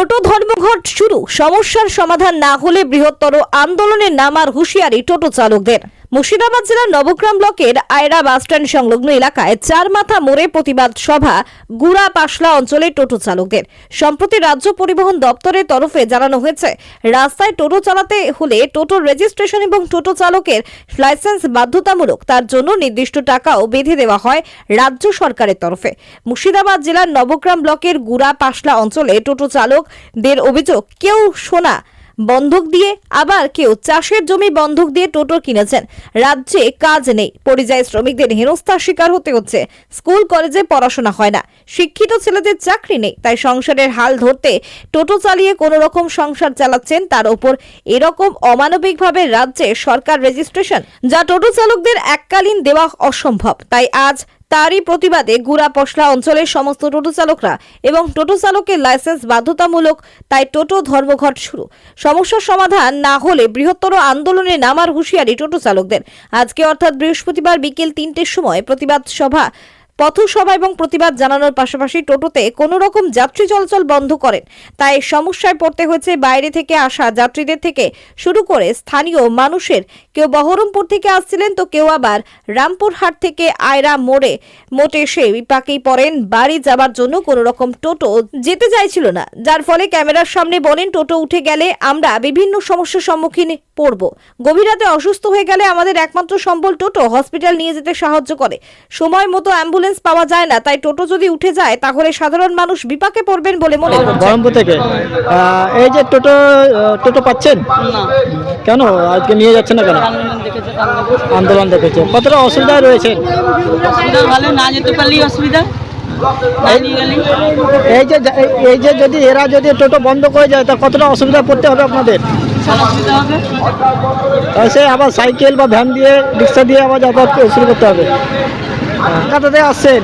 টোটো ধর্মঘট শুরু। সমস্যার সমাধান না হলে বৃহত্তর আন্দোলনে নামার হুঁশিয়ারি টোটো চালকদের। মুর্শিদাবাদ জেলার নবগ্রাম ব্লকের আয়রা বাসস্ট্যান্ড সংলগ্ন এলাকায় চার মাথা মোড়ে প্রতিবাদ সভা গুড়া পাশলা অঞ্চলে টোটো চালকদের সম্প্রতি রাজ্য পরিবহন দপ্তরের তরফে জানানো হয়েছে, রাস্তায় টোটো চালাতে হলে টোটোর রেজিস্ট্রেশন এবং টোটো চালকের লাইসেন্স বাধ্যতামূলক, তার জন্য নির্দিষ্ট টাকাও বেঁধে দেওয়া হয় রাজ্য সরকারের তরফে। মুর্শিদাবাদ জেলার নবগ্রাম ব্লকের গুড়া পাশলা অঞ্চলে টোটো চালকদের অভিযোগ, কেউ সোনা বন্ধক দিয়ে আবার কেউ চাষের জমি বন্ধক দিয়ে টোটো কিনেছেন। রাজ্যে কাজ নেই। পরিযায়ী শ্রমিকদের হেনস্থার শিকার হতে হচ্ছে। স্কুল, কলেজে পড়াশোনা হয় না। শিক্ষিত ছেলেদের চাকরি নেই, তাই সংসারের হাল ধরতে টোটো চালিয়ে কোনো রকম সংসার চালাচ্ছেন তার উপর এরকম অমানবিকভাবে রাজ্যে সরকার রেজিস্ট্রেশন, যা টোটো চালকদের এককালীন দেওয়া অসম্ভব। তাই আজ তারই প্রতিবাদে গুড়া পশলা অঞ্চলের সমস্ত টোটো চালকরা এবং টোটো চালকের লাইসেন্স বাধ্যতামূলক, তাই টোটো ধর্মঘট শুরু। সমস্যার সমাধান না হলে বৃহত্তর আন্দোলনে নামার হুঁশিয়ারি টোটো চালকদের। আজকে অর্থাৎ বৃহস্পতিবার বিকেল তিনটের সময় প্রতিবাদ সভা পথসভা এবং প্রতিবাদ জানানোর পাশাপাশি টোটোতে কোনো রকম যাত্রী চলাচল বন্ধ করেন। তাই সমস্যায় পড়তে হয়েছে বাইরে থেকে আসা যাত্রীদের থেকে। শুরু করে স্থানীয় মানুষের। কেউ বহরমপুর থেকে আসছিলেন তো কেউ আবার রামপুরহাট থেকে আয়রা মোড়ে। মোটে এসে বিপাকেই পড়েন। বাড়ি যাবার জন্য কোনো রকম টোটো যেতে চাইছিল না। যার ফলে ক্যামেরার সামনে বলেন, টোটো উঠে গেলে আমরা বিভিন্ন সমস্যার সম্মুখীন পড়ব। গভীর রাতে অসুস্থ হয়ে গেলে আমাদের একমাত্র সম্বল টোটো হসপিটাল নিয়ে যেতে সাহায্য করে। সময় মতো অ্যাম্বুলেন্স পাওয়া যায় না তাই টোটো যদি উঠে যায় তাহলে সাধারণ মানুষ বিপাকে পড়বেন বলে মনে করছেন বহরমপুর থেকে। আহ, এই যে টোটো টোটো পাচ্ছেন? না কেন? আজকে নিয়ে যাচ্ছে না কেন? আন্দোলন দেখেছে। আন্দোলন। আন্দোলন দেখেছে কতটা অসুবিধায় রয়েছেন অসুবিধা ভালো না যেতে পারলেই অসুবিধা। এই যে এই- যে যদি এরা যদি টোটো বন্ধ করে যায় তা কতটা অসুবিধা পড়তে হবে আপনাদের? অসুবিধা সে আবার সাইকেল বা ভ্যান দিয়ে রিক্সা দিয়ে আবার যাতায়াত করে- শুরু করতে হবে। কলকাতাতে আসছেন।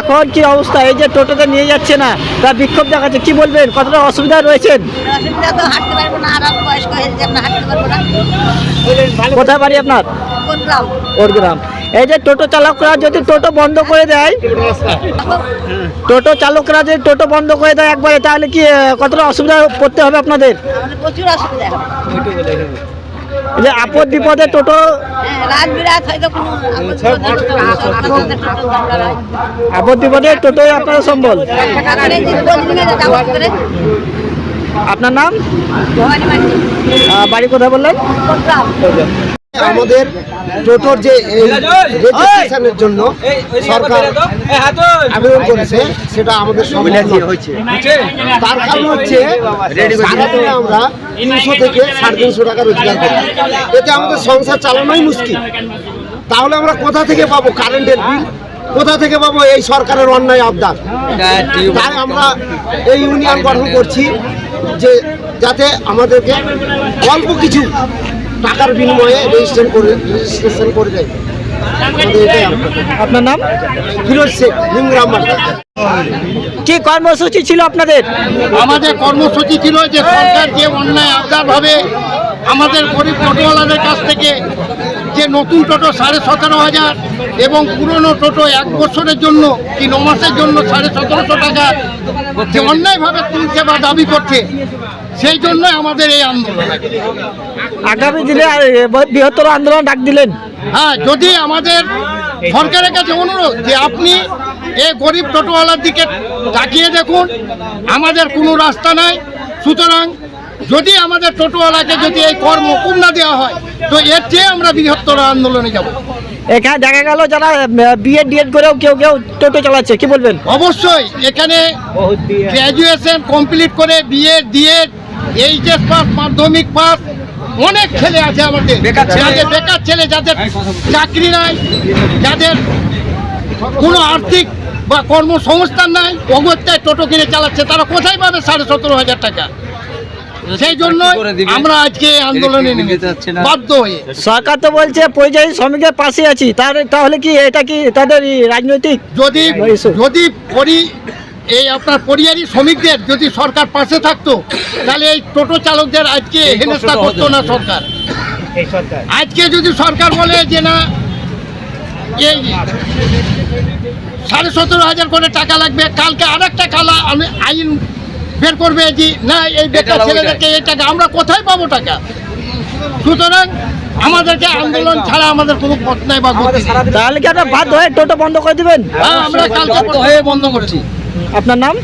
এখন কি অবস্থা? এই যে টোটোতে নিয়ে যাচ্ছে না তা বিক্ষোভ দেখাচ্ছে। কি বলবেন? কতটা অসুবিধায় রয়েছেন? অসুবিধা তো হাঁটতে পারব না আরাম বয়স্ক হয়েছে আমরা হাঁটতে পারব না। কোথায় বাড়ি আপনার? ওর গ্রাম এই যে টোটো চালকরা যদি টোটো বন্ধ করে দেয় টোটো চালকরা যদি টোটো বন্ধ করে দেয় একবারে তাহলে কি কতটা অসুবিধা পড়তে হবে আপনাদের? প্রচুর অসুবিধা যে আপদ বিপদে টোটো। আপদ বিপদে টোটোই আপনার সম্বল। আপনার নাম? বাড়ি কোথায় বললেন? আমাদের টোটোর যে রেজিস্ট্রেশনের জন্য সরকার আবেদন করেছে সেটা আমাদের সম্পূর্ণ হয়েছে। তার কারণ হচ্ছে সারাদিনে আমরা তিনশো থেকে সাড়ে তিনশো টাকা রোজগার করি। এতে আমাদের সংসার চালানোই মুশকিল। তাহলে আমরা কোথা থেকে পাবো কারেন্টের বিল? কোথা থেকে পাবো এই সরকারের অন্যায় আবদার? তাই আমরা এই ইউনিয়ন গঠন করছি যে যাতে আমাদেরকে অল্প কিছু টাকার বিনিময়ে রেজিস্ট্রেশন করে রেজিস্ট্রেশন করে আবদার। আপনার নাম? ফিরোজ শেখ নিমগ্রাম কি কর্মসূচি ছিল আপনাদের? আমাদের কর্মসূচি ছিল যে সরকার যে অন্যায় আবদারভাবে আমাদের গরিব টোটোওয়ালাদের কাছ থেকে যে নতুন টোটো সাড়ে সতেরো হাজার এবং পুরনো টোটো এক বছরের জন্য কি ন মাসের জন্য সাড়ে সতেরোশো টাকা অন্যায়ভাবে তুলছে বা দাবি করছে সেই জন্যই আমাদের এই আন্দোলন। আগামী দিনে বৃহত্তর আন্দোলন ডাক দিলেন? হ্যাঁ যদি আমাদের সরকারের কাছে অনুরোধ যে আপনি এই গরিব টোটোওয়ালার দিকে তাকিয়ে দেখুন আমাদের কোনো রাস্তা নাই। সুতরাং যদি আমাদের টোটোওয়ালাকে যদি এই কর মকুব না দেওয়া হয় তো এর চেয়ে আমরা বৃহত্তর আন্দোলনে যাব। এখানে দেখা গেল যারা বিএড ডিএড করেও কেউ কেউ টোটো চালাচ্ছে কি বলবেন? অবশ্যই এখানে গ্র্যাজুয়েশন কমপ্লিট করে বিএ দিয়ে এইচএস পাস মাধ্যমিক পাস অনেক ছেলে আছে আমাদের যাদের বেকার ছেলে যাদের চাকরি নাই যাদের কোনো আর্থিক বা কর্মসংস্থান নাই অগত্যায় টোটো কিনে চালাচ্ছে তারা কোথায় পাবে সাড়ে সতেরো হাজার টাকা? সেই জন্য আমরা আজকে আন্দোলনে বাধ্য হয়ে। সরকার তো বলছে পরিযায়ী শ্রমিকের পাশে আছি। তাহলে তাহলে কি এটা কি তাদের রাজনৈতিক যদি যদি পরি এই আপনার পরিযায়ী শ্রমিকদের যদি সরকার পাশে থাকতো তাহলে এই টোটো চালকদের আজকে হেনস্থা করতো না। সরকার। আজকে যদি সরকার বলে যে না এই সাড়ে সতেরো হাজার করে টাকা লাগবে কালকে আর একটা কালা আমি আইন বের করবে যে না এই বেকার ছেলেদেরকে এই টাকা আমরা কোথায় পাবো টাকা? সুতরাং আমাদেরকে আন্দোলন ছাড়া আমাদের কোনো পথ নাই বা তাহলে কি আপনার বাধ্য হয়ে টোটো বন্ধ করে দিবেন? হ্যাঁ, আমরা কালকে হয়ে বন্ধ করছি। আপনার নাম?